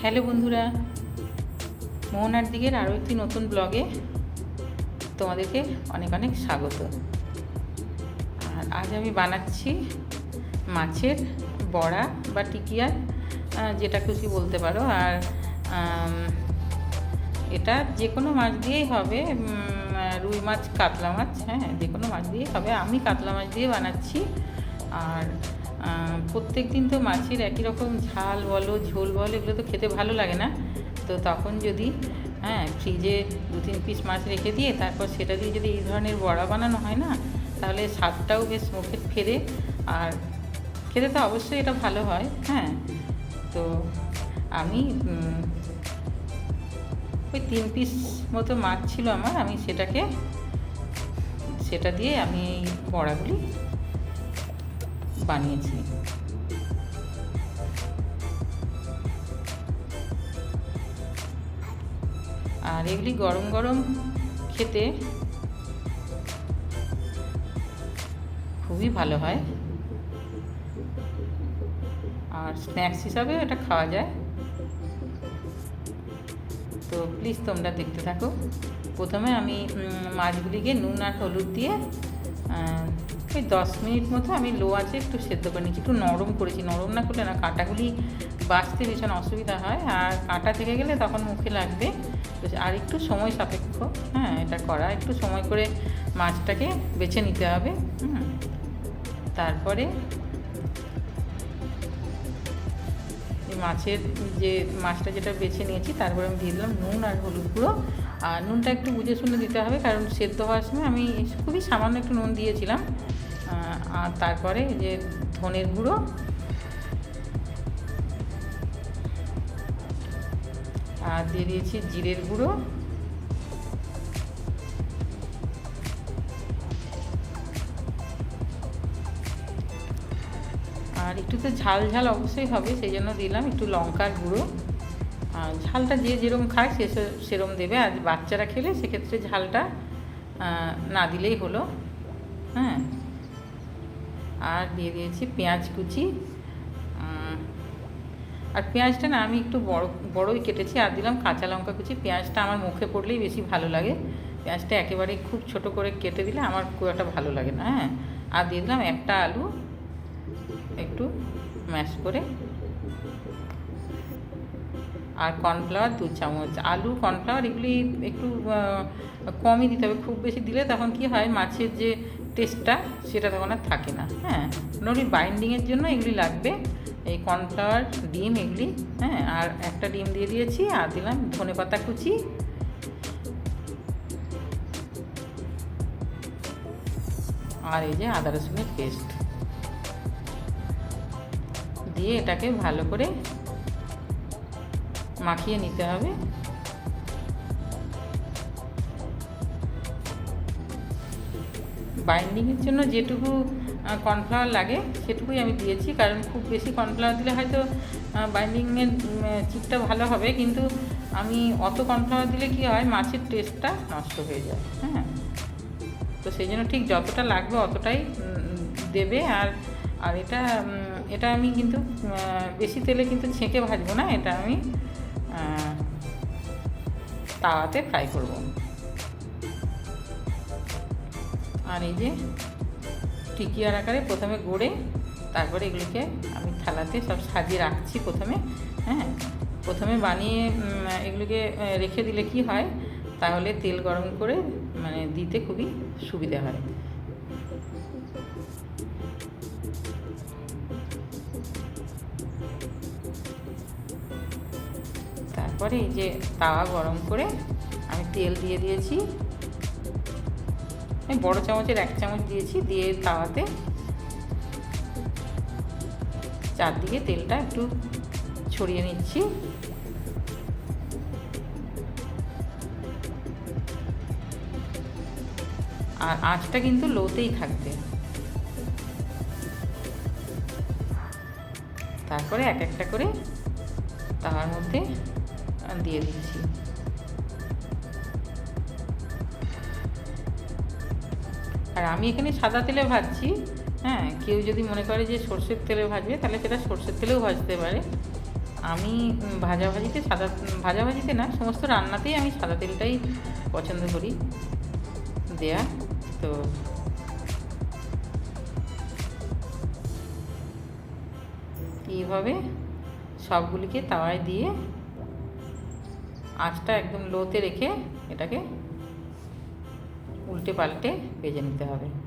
Hello বন্ধুরা, মোহনার দিকের আরও একটি নতুন ব্লগে তোমাদেরকে অনেক অনেক স্বাগত। আর আজ আমি বানাচ্ছি মাছের বড়া বা টিকিয়ার যেটা খুশি বলতে পারো। আর এটা যে কোনো মাছ দিয়েই হবে। রুই মাছ, কাতলা মাছ হ্যাঁ যে কোনো মাছ দিয়েই হবে আমি কাতলা মাছ দিয়ে বানাচ্ছি। আর প্রত্যেক দিন তো মাছের একই রকম ঝাল বলো, ঝোল বলো, এগুলো তো খেতে ভালো লাগে না। তো তখন যদি হ্যাঁ ফ্রিজে দু তিন পিস মাছ রেখে দিয়ে তারপর সেটা দিয়ে যদি এই ধরনের বড়া বানানো হয় না, তাহলে স্বাদটাও বেশ মুখে ফেরে। আর খেতে তো অবশ্যই এটা ভালো হয় হ্যাঁ। তো আমি ওই তিন পিস মতো মাছ ছিল আমার, আমি সেটাকে, সেটা দিয়ে আমি এই বড়াগুলি বানিয়েছি। আর এগুলি গরম গরম খেতে খুবই ভালো হয়। আর স্ন্যাক্স হিসাবে এটা খাওয়া যায়। তো প্লিজ তোমরা দেখতে থাকো। প্রথমে আমি মাছগুলিকে নুন আর হলুদ দিয়ে ওই দশ মিনিট মতো আমি লো আছে একটু সেদ্ধ করে নিচ্ছি। একটু নরম করেছি। নরম না করলে না, কাঁটাগুলি বাঁচতে ভীষণ অসুবিধা হয়। আর কাঁটা থেকে গেলে তখন মুখে লাগবে। আর একটু সময় সাপেক্ষ। হ্যাঁ এটা করা। একটু সময় করে মাছটাকে বেছে নিতে হবে। তারপরে মাছের যে মাছটা যেটা বেছে নিয়েছি, তারপরে আমি দিয়ে দিলাম নুন আর হলুদ গুঁড়ো। আর নুনটা একটু বুঝে শুনে দিতে হবে, কারণ সেদ্ধ হওয়ার সময় আমি খুবই সামান্য একটু নুন দিয়েছিলাম। আর তারপরে যে ধনের গুঁড়ো। আর দিয়ে দিয়েছি জিরের গুঁড়ো। আর একটু তো ঝাল ঝাল অবশ্যই হবে, সেই জন্য দিলাম একটু লঙ্কার গুঁড়ো। আর ঝালটা যে যেরকম খায় সে সে- সেরম দেবে। আর বাচ্চারা খেলে সেক্ষেত্রে ঝালটা না দিলেই হলো। হ্যাঁ। আর দিয়ে দিয়েছি পেঁয়াজ কুচি। আর পেঁয়াজটা না আমি একটু বড়, বড়ই কেটেছি। আর দিলাম কাঁচা লঙ্কা কুচি। পেঁয়াজটা আমার মুখে পড়লেই বেশি ভালো লাগে। পেঁয়াজটা একেবারে খুব ছোট করে কেটে দিলে আমার খুব একটা ভালো লাগে না। হ্যাঁ। আর দিয়ে দিলাম একটা আলু। একটু ম্যাশ করে আর কর্নফ্লাওয়ার দু চামচ। আলু, কর্নফ্লাওয়ার এগুলি একটু কমই দিতে হবে। খুব বেশি দিলে তখন কি হয়, মাছের যে টেস্টটা সেটা তখন আর থাকে না। হ্যাঁ মোটামুটি বাইন্ডিংয়ের জন্য এগুলি লাগবে। এই কর্নফ্লাওয়ার, ডিম এগুলি হ্যাঁ আর একটা ডিম দিয়ে দিয়েছি। আর দিলাম ধনে পাতা কুচি। আর এই যে আদা রসুনের পেস্ট দিয়ে এটাকে ভালো করে মাখিয়ে নিতে হবে। বাইন্ডিংয়ের জন্য যেটুকু কর্নফ্লাওয়ার লাগে, সেটুকুই আমি দিয়েছি। কারণ খুব বেশি কর্নফ্লাওয়ার দিলে হয়তো বাইন্ডিংয়ের চিপটা ভালো হবে। কিন্তু আমি অত কর্নফ্লাওয়ার দিলে কি হয়, মাছের টেস্টটা নষ্ট হয়ে যায়। হ্যাঁ। তো সেই জন্য ঠিক যতটা লাগবে অতটাই দেবে। আর আর এটা এটা আমি কিন্তু বেশি তেলে কিন্তু ছেঁকে ভাজবো না, এটা আমি তাওয়াতে ফ্রাই করব। আর এই যে টিকিয়ার আকারে প্রথমে গড়ে তারপরে এগুলিকে আমি থালাতে সব সাজিয়ে রাখছি প্রথমে হ্যাঁ? প্রথমে বানিয়ে এগুলিকে রেখে দিলে কি হয়? তাহলে তেল গরম করে মানে দিতে খুবই সুবিধা হয়। তারপরে এই যে তাওয়া গরম করে আমি তেল দিয়ে দিয়েছি। বড় চামচের এক চামচ দিয়েছি, দিয়ে তাওয়াতে চারদিকে তেলটা একটু ছড়িয়ে নিচ্ছি। আর আঁচটা কিন্তু লোতেই থাকবে। তারপরে এক একটা করে তাওয়ার মধ্যে দিয়ে দিচ্ছি। আর আমি এখানে সাদা তেলে ভাজছি হ্যাঁ কেউ যদি মনে করে যে সর্ষের তেলে ভাজবে, তাহলে সেটা সর্ষের তেলেও ভাজতে পারে। আমি ভাজাভাজিতে সাদা, ভাজাভাজিতে না, সমস্ত রান্নাতেই আমি সাদা তেলটাই পছন্দ করি দেয়া, তো। এইভাবে সবগুলিকে তাওয়ায় দিয়ে আঁচটা একদম লোতে রেখে এটাকে উল্টে পাল্টে ভেজে নিতে হবে।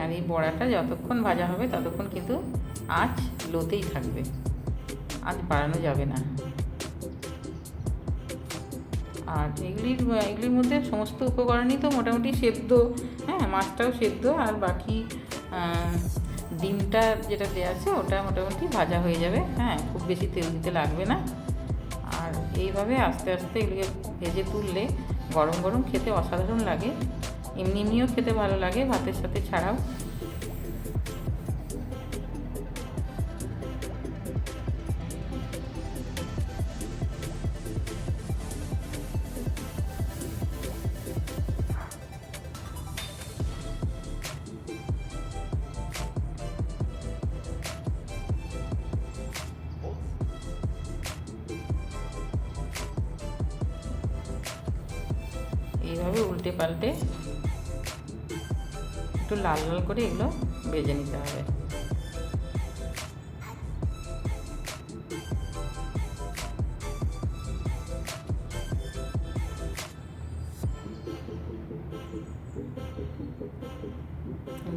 আর এই বড়াটা যতক্ষণ ভাজা হবে ততক্ষণ কিন্তু আঁচ লোতেই থাকবে। আঁচ বাড়ানো যাবে না। আর এগুলির এগুলির মধ্যে সমস্ত উপকরণই তো মোটামুটি সেদ্ধ। হ্যাঁ মাছটাও সেদ্ধ আর বাকি ডিমটা যেটা দেওয়া আছে, ওটা মোটামুটি ভাজা হয়ে যাবে। হ্যাঁ খুব বেশি তেল দিতে লাগবে না। আর এইভাবে আস্তে আস্তে এগুলিকে ভেজে তুললে গরম গরম খেতে অসাধারণ লাগে। এমনি এমনিও খেতে ভালো লাগে, ভাতের সাথে ছাড়াও। এইভাবে উল্টে পাল্টে একটু লাল লাল করে এগুলো ভেজে নিতে হবে।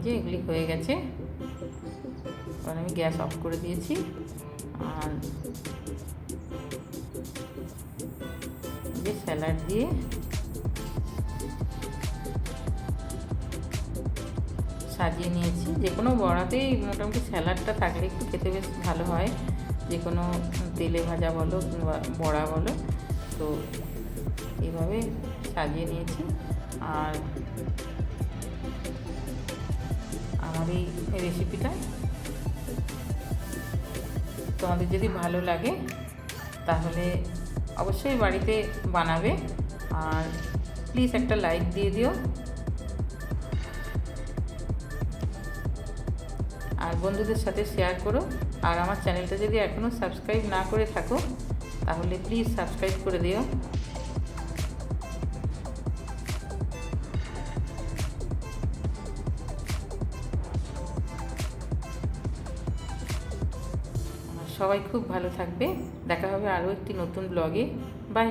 যে এগুলি হয়ে গেছে। এবার আমি গ্যাস অফ করে দিয়েছি। আর যে স্যালাড দিয়ে সাজিয়ে নিয়েছি। যে কোনো বড়াতেই মোটামুটি স্যালাডটা থাকলে একটু খেতে বেশ ভালো হয়। যে কোনো তেলে ভাজা বলো কিংবা বড়া বলো। তো এইভাবে সাজিয়ে নিয়েছি। আর আমার এই রেসিপিটা তোমাদের যদি ভালো লাগে, তাহলে অবশ্যই বাড়িতে বানাবে। আর প্লিজ একটা লাইক দিয়ে দিও। আর বন্ধুদের সাথে শেয়ার করো। আর আমার চ্যানেলটা যদি এখনও সাবস্ক্রাইব না করে থাকো, তাহলে প্লিজ সাবস্ক্রাইব করে দিও। সবাই খুব ভালো থাকবে। দেখা হবে আরও একটি নতুন ব্লগে বাই